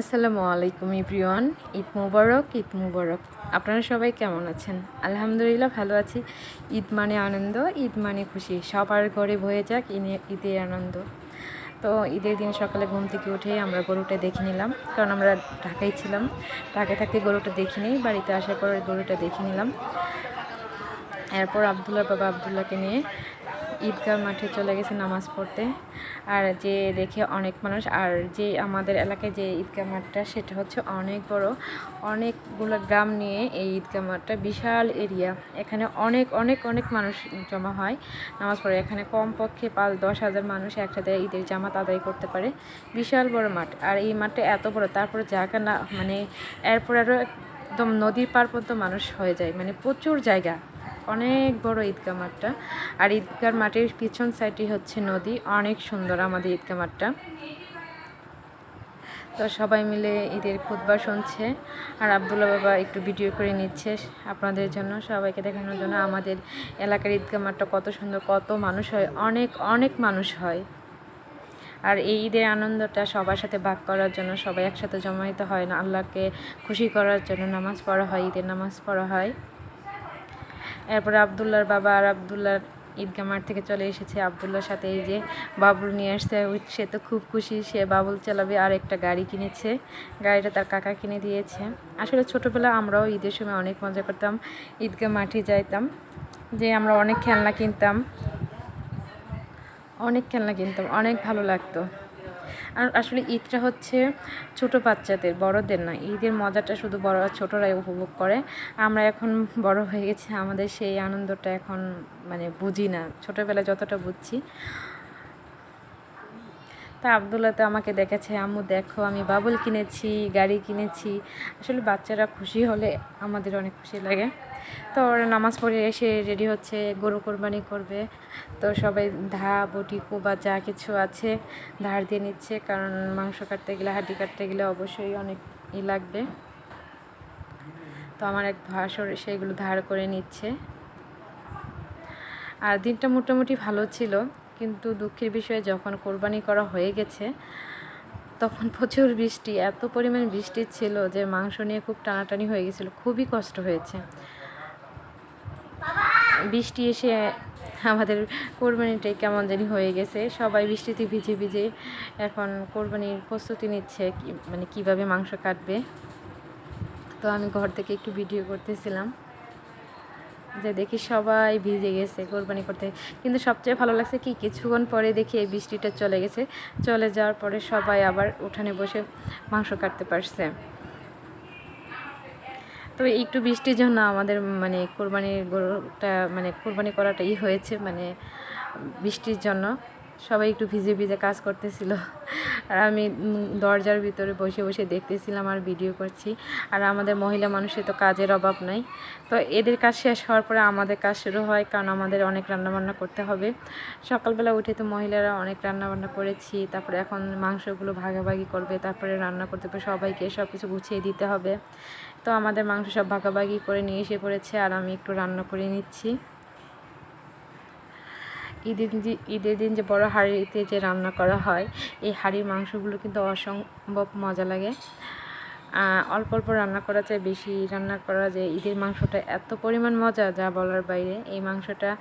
আসসালামু আলাইকুম ইব্রিওয়ান ঈদ মুবারক ঈদ মুবারক। আপনারা সবাই কেমন আছেন? আলহামদুলিল্লাহ ভালো আছি। ঈদ মানে আনন্দ, ঈদ মানে খুশি। সবার ঘরে বয়ে যাক ঈদের আনন্দ। তো ঈদের দিন সকালে ঘুম থেকে উঠেই আমরা গরুটা দেখে নিলাম, কারণ আমরা ঢাকায় ছিলাম। ঢাকায় থাকতে গরুটা দেখিনি বাড়িতে আসার পর গরুটা দেখে নিলাম। এরপর আবদুল্লাহ বাবা আবদুল্লাহকে নিয়ে ঈদগাহ মাঠে চলে গেছে নামাজ পড়তে। আর যে দেখে অনেক মানুষ, আর যে আমাদের এলাকায় যে ঈদগাহ মাঠটা, সেটা হচ্ছে অনেক বড়। অনেকগুলো গ্রাম নিয়ে এই ঈদগাহ মাঠটা বিশাল এরিয়া। এখানে অনেক অনেক অনেক মানুষ জমা হয় নামাজ পড়ে। এখানে কমপক্ষে পাঁচ, দশ হাজার মানুষ একসাথে ঈদের জামাত আদায় করতে পারে। বিশাল বড় মাঠ। আর এই মাঠটা এত বড়, তারপরে জায়গা না মানে এরপর আরও একদম নদীর পার পর্যন্ত মানুষ হয়ে যায়। মানে প্রচুর জায়গা। অনেক বড় ঈদগাহ মাঠটা। আর ঈদগাহ মাঠের পিছন সাইডে হচ্ছে নদী। অনেক সুন্দর আমাদের ঈদগাহ মাঠটা। তো সবাই মিলে ঈদের খুতবা শুনছে। আর আবদুল্লা বাবা একটু ভিডিও করে নিচ্ছে আপনাদের জন্য, সবাইকে দেখানোর জন্য। আমাদের এলাকার ঈদগাহ মাঠটা কত সুন্দর, কত মানুষ হয়, অনেক অনেক মানুষ হয়। আর এই ঈদের আনন্দটা সবার সাথে ভাগ করার জন্য, সবাই একসাথে জমায়িত হয়। না আল্লাহকে খুশি করার জন্য নামাজ পড়া হয়, ঈদের নামাজ পড়া হয়। এরপরে আবদুল্লার বাবা আর আবদুল্লার ঈদগাহ মাঠ থেকে চলে এসেছে। আবদুল্লার সাথে এই যে বাবুল নিয়ে আসছে সে তো খুব খুশি, সে বাবুল চালাবে, আর একটা গাড়ি কিনেছে। গাড়িটা তার কাকা কিনে দিয়েছে। আসলে ছোটোবেলা আমরাও ঈদের সময় অনেক মজা করতাম, ঈদগাহ মাঠে যাইতাম, যে আমরা অনেক খেলনা কিনতাম। অনেক খেলনা কিনতাম, অনেক ভালো লাগতো। আর আসলে ঈদটা হচ্ছে ছোট বাচ্চাদের, বড়দের না ঈদের মজাটা শুধু বড় ছোটরাই উপভোগ করে। আমরা এখন বড় হয়ে গেছি, আমাদের সেই আনন্দটা এখন মানে বুঝি না। ছোটোবেলায় যতটা বুঝছি। তা আবদুল্লাহ তো আমাকে দেখেছে, আম্মু দেখো, আমি বাবুল কিনেছি, গাড়ি কিনেছি। আসলে বাচ্চারা খুশি হলে আমাদের অনেক খুশি লাগে। তো ওরা নামাজ পড়ে এসে রেডি হচ্ছে, গরু কোরবানি করবে। তো সবাই ধা, বটি, কোবা, যা কিছু আছে ধার দিয়ে নিচ্ছে, কারণ মাংস কাটতে গেলে, হাড্ডি কাটতে গেলে অবশ্যই অনেক ই লাগবে। তো আমার এক ভাসর সেগুলো ধার করে নিচ্ছে। আর দিনটা মোটামুটি ভালো ছিল, কিন্তু দুঃখের বিষয়ে যখন কোরবানি করা হয়ে গেছে, তখন প্রচুর বৃষ্টি, এত পরিমাণ বৃষ্টি ছিল যে মাংস নিয়ে খুব টানাটানি হয়ে গেছিল, খুবই কষ্ট হয়েছে। বৃষ্টি এসে আমাদের কোরবানিটাই কেমন জানি হয়ে গেছে। সবাই বৃষ্টিতে ভিজে ভিজে এখন কোরবানির প্রস্তুতি নিচ্ছে মানে কীভাবে মাংস কাটবে। তো আমি ঘর থেকে একটু ভিডিও করতেছিলাম যে দেখি সবাই ভিজে গেছে কোরবানি করতে। কিন্তু সবচেয়ে ভালো লাগছে কি, কিছুক্ষণ পরে দেখি এই বৃষ্টিটা চলে গেছে। চলে যাওয়ার পরে সবাই আবার উঠানে বসে মাংস কাটতে পারছে। তবে একটু বৃষ্টির জন্য আমাদের মানে কোরবানির গরুটা মানে কোরবানি করাটাই হয়েছে মানে বৃষ্টির জন্য। সবাই একটু ভিজে ভিজে কাজ করতেছিল। আর আমি দরজার ভিতরে বসে বসে দেখতেছিলাম আর ভিডিও করছি। আর আমাদের মহিলা মানুষের তো কাজের অভাব নাই। তো এদের কাজ শেষ হওয়ার পরে আমাদের কাজ শুরু হয়, কারণ আমাদের অনেক রান্নাবান্না করতে হবে। সকালবেলা উঠে তো মহিলারা অনেক রান্নাবান্না করেছি, তারপরে এখন মাংসগুলো ভাগাভাগি করবে, তারপরে রান্না করতে হবে, সবাইকে সব কিছু গুছিয়ে দিতে হবে। তো আমাদের মাংস সব ভাগাভাগি করে নিয়ে এসে পড়েছে, আর আমি একটু রান্না করে নিচ্ছি। ঈদের যে- ঈদের দিন যে বড় হাঁড়িতে যে রান্না করা হয়, এই হাঁড়ির মাংসগুলো কিন্তু অসম্ভব মজা লাগে। অল্প অল্প রান্না করা চাই বেশি রান্না করা যায়। ঈদের মাংসটা এত পরিমাণ মজা, যা বলার বাইরে। এই মাংসটা